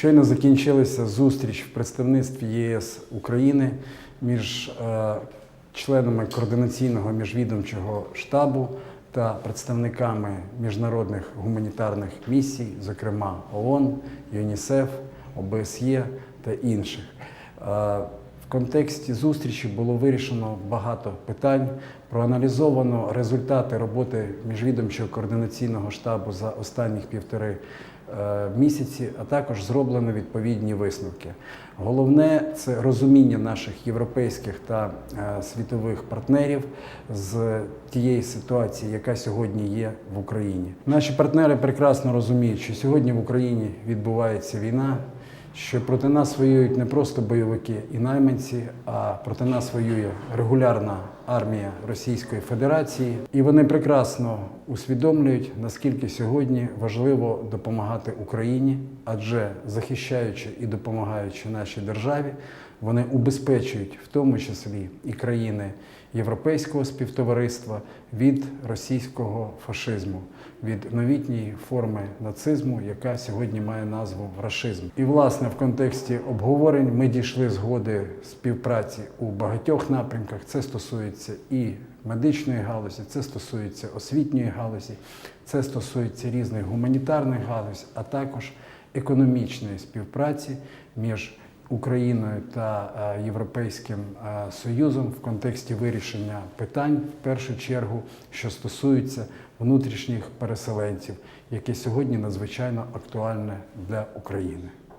Щойно закінчилася зустріч в представництві ЄС України між е, членами координаційного міжвідомчого штабу та представниками міжнародних гуманітарних місій, зокрема ООН, ЮНІСЕФ, ОБСЄ та інших. Контексті зустрічі було вирішено багато питань, проаналізовано результати роботи міжвідомчого координаційного штабу за останніх півтори е, місяці, а також зроблено відповідні висновки. Головне це розуміння наших європейських та е, світових партнерів з тієї ситуації, яка сьогодні є в Україні. Наші партнери прекрасно розуміють, що сьогодні в Україні відбувається війна що проти нас воюють не просто бойовики і найманці, а проти нас воює регулярна армія Російської Федерації, і вони прекрасно усвідомлюють, наскільки сьогодні важливо допомагати Україні, адже захищаючи і допомагаючи нашій державі, вони убезпечують в тому числі і країни європейського співтовариства від російського фашизму, від новітньої форми нацизму, яка сьогодні має назву рашизм. І власне в контексті обговорень ми дійшли згоди співпраці у багатьох напрямках. Це стосується і медичної галузі, це стосується освітньої галузі, це стосується різних гуманітарних галузей, а також економічної співпраці між Україною та е, Європейським е, Союзом в контексті вирішення питань, в першу чергу, що стосуються внутрішніх переселенців, яке сьогодні надзвичайно актуальне для України.